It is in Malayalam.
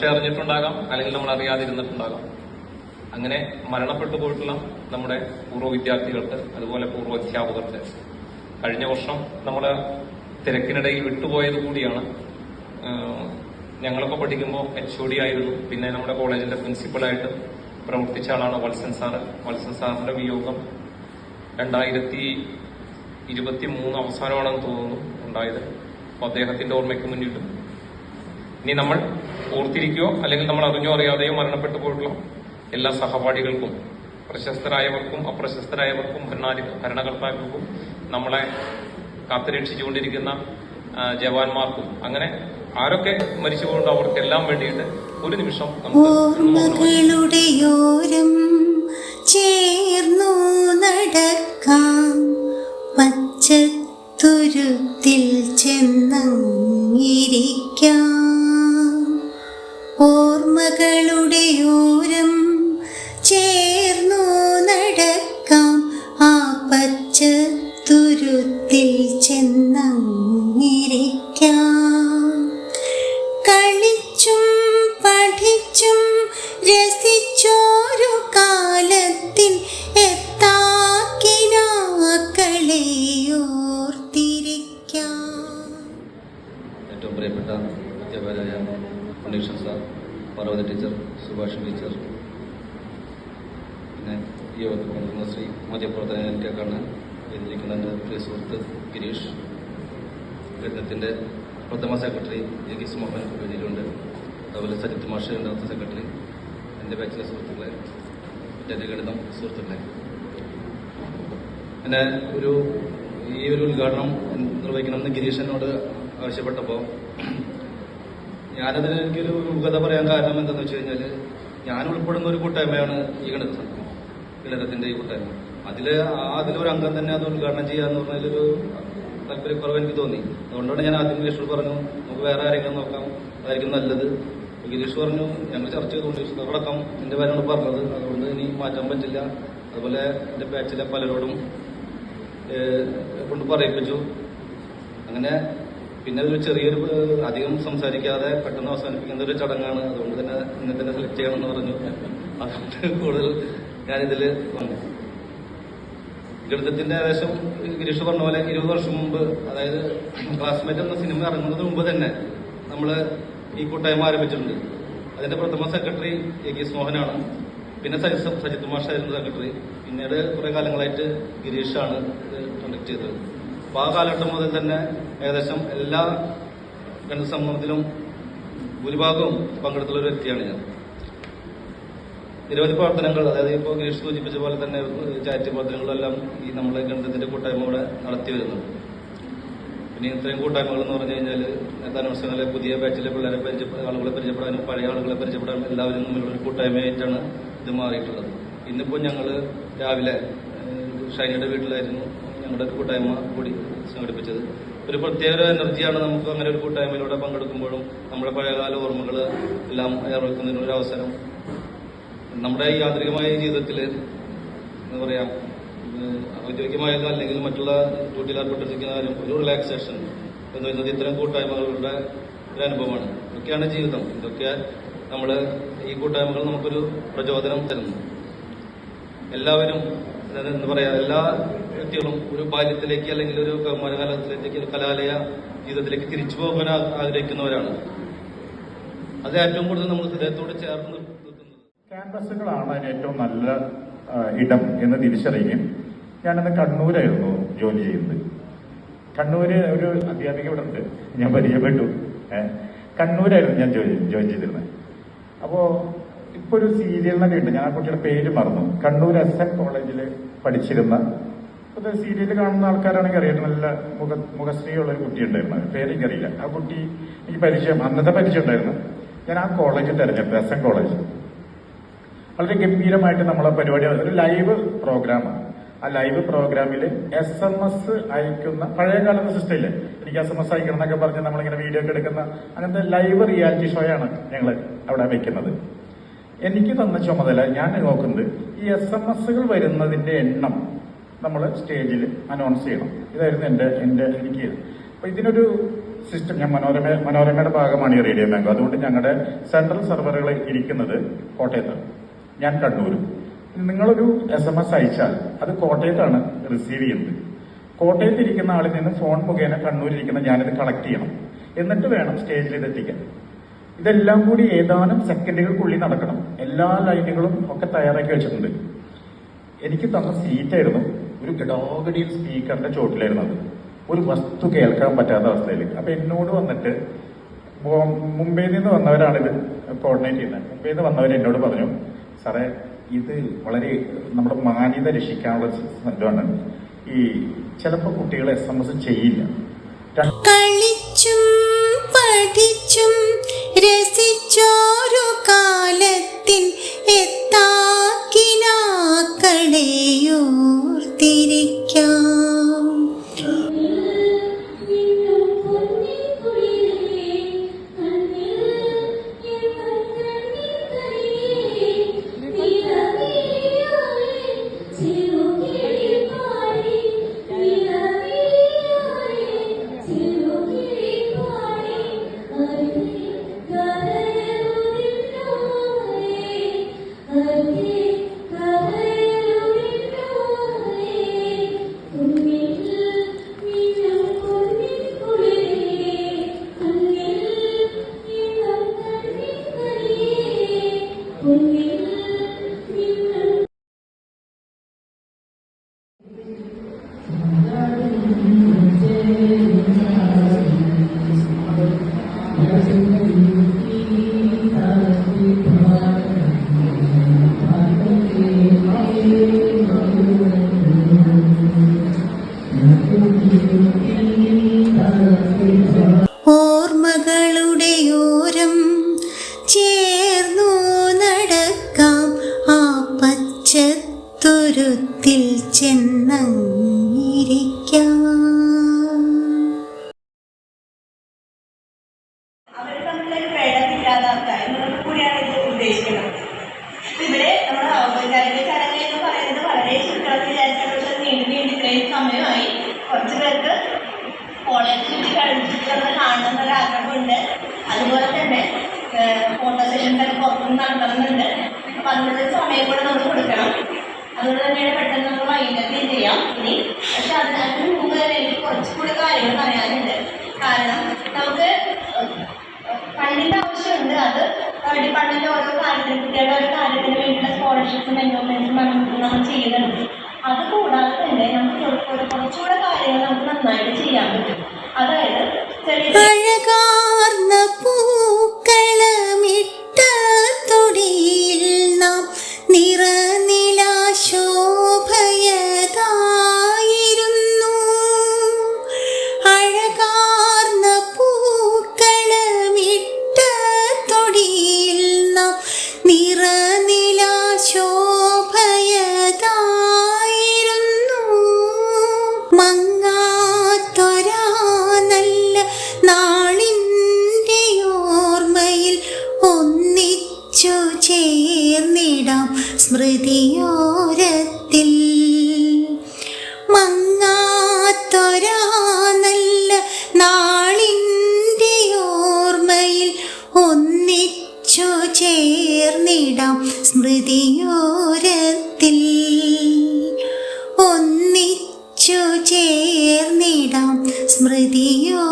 ഒരുപക്ഷെ അറിഞ്ഞിട്ടുണ്ടാകാം അല്ലെങ്കിൽ നമ്മൾ അറിയാതിരുന്നിട്ടുണ്ടാകാം. അങ്ങനെ മരണപ്പെട്ടു പോയിട്ടുള്ള നമ്മുടെ പൂർവ വിദ്യാർത്ഥികൾക്ക് അതുപോലെ പൂർവ അധ്യാപകർക്ക് കഴിഞ്ഞ വർഷം നമ്മൾ തിരക്കിനിടയിൽ വിട്ടുപോയത് കൂടിയാണ്. ഞങ്ങളൊക്കെ പഠിക്കുമ്പോൾ എച്ച് ഒ ഡി ആയിരുന്നു. പിന്നെ നമ്മുടെ കോളേജിന്റെ പ്രിൻസിപ്പളായിട്ട് പ്രവർത്തിച്ച ആളാണ് വത്സൻ സാറ്. വത്സൻ സാറിന്റെ വിയോഗം രണ്ടായിരത്തി ഇരുപത്തി മൂന്ന് അവസാനമാണെന്ന് തോന്നുന്നു ഉണ്ടായത്. അപ്പോൾ അദ്ദേഹത്തിന്റെ ഓർമ്മയ്ക്ക് മുന്നിട്ടും ഇനി നമ്മൾ ഓർത്തിരിക്കുകയോ അല്ലെങ്കിൽ നമ്മൾ അറിഞ്ഞോ അറിയാതെയോ മരണപ്പെട്ടു പോയിട്ടുള്ള എല്ലാ സഹപാഠികൾക്കും പ്രശസ്തരായവർക്കും അപ്രശസ്തരായവർക്കും ഭരണാധി ഭരണകർത്താക്കൾക്കും നമ്മളെ കാത്തുരക്ഷിച്ചുകൊണ്ടിരിക്കുന്ന ജവാന്മാർക്കും അങ്ങനെ ആരൊക്കെ മരിച്ചുപോകുണ്ടോ അവർക്കെല്ലാം വേണ്ടിയിട്ട് ഒരു നിമിഷം നമുക്ക് പച്ചത്തുരുത്തിൽ ചെന്നങ്ങിരിക്കാം. കളിച്ചും പഠിച്ചും രസിച്ചോരു കാലത്തിൽ ഏറ്റവും പ്രിയപ്പെട്ട അധ്യാപകരായ പാർവതി ടീച്ചർ സുഭാഷ് ടീച്ചർ പിന്നെ ഈ യോഗത്തിൽ ശ്രീ മാധ്യമപ്രവർത്തകനാണ് ഇതിലിരിക്കുന്ന എന്റെ പ്രിയ സുഹൃത്ത് ഗിരീഷ്. ഗണിതത്തിന്റെ പ്രഥമ സെക്രട്ടറി എ കെ മോഹൻ വേദിയിലുണ്ട് അതുപോലെ സജിത് മാഷ് രണ്ടാമത്തെ സെക്രട്ടറി. എന്റെ ബാച്ചിലെ സുഹൃത്തുക്കളെ എന്റെ ഗണിതം സുഹൃത്തുക്കളെ. എന്നെ ഒരു ഈ ഒരു ഉദ്ഘാടനം നിർവഹിക്കണമെന്ന് ഗിരീഷ് എന്നോട് ആവശ്യപ്പെട്ടപ്പോൾ ഞാനതിന് എനിക്കൊരു രൂപത പറയാൻ കാരണം എന്താണെന്ന് വെച്ച് കഴിഞ്ഞാൽ ഞാൻ ഉൾപ്പെടുന്ന ഒരു കൂട്ടായ്മയാണ് ഈ ഗണിത സംഘം ഗണിതത്തിന്റെ ഈ കൂട്ടായ്മ. അതിൽ അതിലൊരു അംഗം തന്നെ അത് ഉദ്ഘാടനം ചെയ്യാന്ന് പറഞ്ഞതിലൊരു താല്പര്യക്കുറവ് എനിക്ക് തോന്നി. അതുകൊണ്ടാണ് ഞാൻ ആദ്യം ഗിരീഷ് പറഞ്ഞു നമുക്ക് വേറെ ആരെങ്കിലും നോക്കാം. അതായിരിക്കും നല്ലത്. ഗിരീഷ് പറഞ്ഞു ഞങ്ങൾ ചർച്ച ചെയ്തുകൊണ്ട് അടക്കം എന്റെ പേരാണ് പറഞ്ഞത്. അതുകൊണ്ട് ഇനി മാറ്റാൻ പറ്റില്ല. അതുപോലെ എന്റെ ബാച്ചിലെ പലരോടും കൊണ്ട് പറയിപ്പിച്ചു. അങ്ങനെ പിന്നെ ഒരു ചെറിയൊരു അധികം സംസാരിക്കാതെ പെട്ടെന്ന് അവസാനിപ്പിക്കുന്ന ഒരു ചടങ്ങാണ്. അതുകൊണ്ട് തന്നെ ഇന്നെ തന്നെ സെലക്ട് ചെയ്യണമെന്ന് പറഞ്ഞു. അതുകൊണ്ട് കൂടുതൽ ഞാനിതിൽ വന്നു ഗണിതത്തിന്റെ ഏകദേശം ഗിരീഷ് പറഞ്ഞ പോലെ ഇരുപത് വർഷം മുമ്പ് അതായത് ക്ലാസ്മേറ്റ് എന്ന സിനിമ ഇറങ്ങുന്നതിന് മുമ്പ് തന്നെ നമ്മൾ ഈ കൂട്ടായ്മ ആരംഭിച്ചിട്ടുണ്ട്. അതിന്റെ പ്രഥമ സെക്രട്ടറി എ കെ മോഹനാണ്. പിന്നെ സജിത് മാഷായിരുന്നു സെക്രട്ടറി പിന്നീട് കുറെ കാലങ്ങളായിട്ട് ഗിരീഷാണ് ഇത് കണ്ടക്ട് ചെയ്തത്. അപ്പോൾ ആ കാലഘട്ടം മുതൽ തന്നെ ഏകദേശം എല്ലാ ഗണിത സമൂഹത്തിലും ഭൂരിഭാഗവും പങ്കെടുത്തുള്ള ഒരു വ്യക്തിയാണ് ഞാൻ. നിരവധി പ്രവർത്തനങ്ങൾ അതായത് ഇപ്പോൾ ഗിരീഷ് സൂചിപ്പിച്ച പോലെ തന്നെ ചാരിറ്റി പ്രവർത്തനങ്ങളെല്ലാം ഈ നമ്മളെ ഗ്രന്ഥത്തിന്റെ കൂട്ടായ്മ ഇവിടെ നടത്തി വരുന്നുണ്ട്. പിന്നെ ഇത്രയും കൂട്ടായ്മകൾ എന്ന് പറഞ്ഞു കഴിഞ്ഞാൽ നേതാനുഷ്ഠാനങ്ങളെ പുതിയ ബാച്ചിലെ പിള്ളേരെ പരിചയ ആളുകളെ പരിചയപ്പെടാനും പഴയ ആളുകളെ പരിചയപ്പെടാനും എല്ലാവരും തമ്മിലുള്ള ഒരു കൂട്ടായ്മയായിട്ടാണ് ഇത് മാറിയിട്ടുള്ളത്. ഇന്നിപ്പോൾ ഞങ്ങൾ രാവിലെ ഷൈനയുടെ വീട്ടിലായിരുന്നു ഞങ്ങളുടെ ഒരു കൂട്ടായ്മ കൂടി സംഘടിപ്പിച്ചത്. ഒരു പ്രത്യേക ഒരു എനർജിയാണ് നമുക്ക് അങ്ങനെ ഒരു കൂട്ടായ്മയിലൂടെ പങ്കെടുക്കുമ്പോഴും നമ്മുടെ പഴയകാല ഓർമ്മകൾ എല്ലാം ഒരു അവസരം നമ്മുടെ യാന്ത്രികമായ ജീവിതത്തിൽ എന്താ പറയാ ഔദ്യോഗികമായാലും അല്ലെങ്കിൽ മറ്റുള്ള ഡ്യൂട്ടിയിൽ ഏർപ്പെട്ടിരിക്കുന്ന ഒരു റിലാക്സേഷൻ എന്ന് പറയുന്നത് ഇത്തരം കൂട്ടായ്മകളുടെ ഒരു അനുഭവമാണ്. ഇതൊക്കെയാണ് ജീവിതം. ഇതൊക്കെ നമ്മൾ ഈ കൂട്ടായ്മകൾ നമുക്കൊരു പ്രചോദനം തരുന്നു. എല്ലാവരും എന്താ പറയാ എല്ലാ വ്യക്തികളും ഒരു ബാല്യത്തിലേക്ക് അല്ലെങ്കിൽ ഒരു കൗമാരകാലത്തിലേക്ക് ഒരു കലാലയ ജീവിതത്തിലേക്ക് തിരിച്ചു പോകാൻ ആഗ്രഹിക്കുന്നവരാണ്. അത് ഏറ്റവും കൂടുതൽ നമ്മൾ ഹൃദയത്തോട് ചേർന്ന് ക്യാമ്പസുകളാണ് അതിന് ഏറ്റവും നല്ല ഇടം എന്ന് തിരിച്ചറിയുകയും ഞാനന്ന് കണ്ണൂരായിരുന്നു ജോലി ചെയ്യുന്നത്. കണ്ണൂര് ഒരു അധ്യാപിക ഇവിടെ ഉണ്ട് ഞാൻ പരിചയപ്പെട്ടു. കണ്ണൂരായിരുന്നു ഞാൻ ജോലി ജോയിൻ ചെയ്തിരുന്നത്. അപ്പോ ഇപ്പൊ ഒരു സീരിയലിനൊക്കെ ഉണ്ട് ഞാൻ ആ കുട്ടിയുടെ പേര് മറന്നു. കണ്ണൂർ എസ് എൻ കോളേജിൽ പഠിച്ചിരുന്ന അത് സീരിയൽ കാണുന്ന ആൾക്കാരാണെങ്കിൽ അറിയാം. നല്ല മുഖ മുഖശ്രീയുള്ള ഒരു കുട്ടി ഉണ്ടായിരുന്നു. പേര് അറിയില്ല. ആ കുട്ടി എനിക്ക് പരിചയം അന്നത്തെ പരിചയം ഉണ്ടായിരുന്നു. ഞാൻ ആ കോളേജ് തെരഞ്ഞെടുത്തു എസ് എൻ കോളേജ്. വളരെ ഗംഭീരമായിട്ട് നമ്മളെ പരിപാടി ഒരു ലൈവ് പ്രോഗ്രാമാണ്. ആ ലൈവ് പ്രോഗ്രാമിൽ എസ് എം എസ് അയക്കുന്ന പഴയ കാലത്തെ സിസ്റ്റം ഇല്ലേ എനിക്ക് എസ് എം എസ് അയക്കണം എന്നൊക്കെ പറഞ്ഞ് നമ്മളിങ്ങനെ വീഡിയോ ഒക്കെ എടുക്കുന്ന അങ്ങനത്തെ ലൈവ് റിയാലിറ്റി ഷോയാണ് ഞങ്ങൾ അവിടെ വെക്കുന്നത്. എനിക്ക് തന്ന ചുമതല ഞാൻ നോക്കുന്നത് ഈ എസ് എം എസുകൾ വരുന്നതിന്റെ എണ്ണം നമ്മൾ സ്റ്റേജിൽ അനൗൺസ് ചെയ്യണം. ഇതായിരുന്നു എന്റെ എന്റെ എനിക്ക് അപ്പൊ ഇതിനൊരു സിസ്റ്റം ഞാൻ മനോരമ മനോരമയുടെ ഭാഗമാണ് ഈ റേഡിയോ ബാങ്ക് അതുകൊണ്ട് ഞങ്ങളുടെ സെൻട്രൽ സെർവറുകൾ ഇരിക്കുന്നത് കോട്ടയത്താണ്. ഞാൻ കണ്ണൂരും. നിങ്ങളൊരു എസ് എം എസ് അയച്ചാൽ അത് കോട്ടയത്താണ് റിസീവ് ചെയ്യുന്നത്. കോട്ടയത്ത് ഇരിക്കുന്ന ആളിൽ നിന്ന് ഫോൺ മുഖേന കണ്ണൂരിരിക്കുന്ന ഞാനിത് കളക്ട് ചെയ്യണം. എന്നിട്ട് വേണം സ്റ്റേജിൽ ഇത് എത്തിക്കാൻ. ഇതെല്ലാം കൂടി ഏതാനും സെക്കൻഡുകൾക്കുള്ളിൽ നടക്കണം. എല്ലാ ലൈനുകളും ഒക്കെ തയ്യാറാക്കി വെച്ചിട്ടുണ്ട്. എനിക്ക് തന്ന സീറ്റായിരുന്നു ഒരു ഗടാഗടിയിൽ സ്പീക്കറിന്റെ ചോട്ടിലായിരുന്നു അത്. ഒരു വസ്തു കേൾക്കാൻ പറ്റാത്ത അവസ്ഥയിൽ അപ്പൊ എന്നോട് വന്നിട്ട് മുംബൈയിൽ നിന്ന് വന്നവരാണ് ഇത് കോർഡിനേറ്റ് ചെയ്യുന്നത്. മുംബൈയിൽ നിന്ന് വന്നവർ എന്നോട് പറഞ്ഞു സാറേ ഇത് വളരെ നമ്മുടെ മാന്യത രക്ഷിക്കാനുള്ള സംഭവമാണ് ഈ ചിലപ്പോൾ കുട്ടികൾ എസ് എം എസ് ചെയ്യില്ല കളിച്ചും പഠിച്ചും രസിച്ചോരു കാലത്തിൻ ഉദ്ദേശിക്കുന്നത്. ഇവിടെ നമ്മൾ ഔപചാരിക ചടങ്ങ് എന്ന് പറയുന്നത് വളരെ ചുരുക്കം വിചാരിച്ചാൽ നീണ്ടു നീണ്ട് ഇത്രയും സമയമായി കുറച്ച് പേർക്ക് കോളേജ് ചുറ്റി ചുറ്റുന്നത് കാണണം എന്നൊരു ആഗ്രഹമുണ്ട്. അതുപോലെ തന്നെ ഫോട്ടോ സെഷൻസ് ഒക്കെ പുറത്തുനിന്ന് നടത്തണമെന്നുണ്ട്. അപ്പം അതിനുള്ള സമയം കൂടെ നമ്മൾ കൊടുക്കണം. അതുകൊണ്ട് തന്നെയാണ് പെട്ടെന്ന് വൈകുന്നേരം ചെയ്യാം ഇനി. പക്ഷെ അതിനകത്ത് മുമ്പ് തന്നെ എനിക്ക് കുറച്ചുകൂടി കാര്യങ്ങൾ പറയാനുണ്ട്. കാരണം നമുക്ക് ഫണ്ടിന്റെ ആവശ്യമുണ്ട്. അത് ഡിപ്പാർട്ട്മെന്റ് ഓരോ കാര്യത്തിന് കുട്ടികളുടെ ഓരോ കാര്യത്തിന് വേണ്ടിയുള്ള സ്കോളർഷിപ്സും എൻറോൾമെന്റ്സും നമ്മൾ ചെയ്യുന്നുണ്ട് അത് കൂടാതെ തന്നെ നമുക്ക് കുറച്ചുകൂടെ കാര്യങ്ങൾ നമുക്ക് നന്നായിട്ട് ചെയ്യാൻ പറ്റും. അതായത് തൊടിയിൽ നാം നിറനിലാശോഭയതായിരുന്നു. മങ്ങാത്തൊരാ നല്ല നാളിന്റെ ഓർമ്മയിൽ ഒന്നിച്ചു ചേർന്നിടാം സ്മൃതിയോരത്തിൽ സ്മൃതിയോ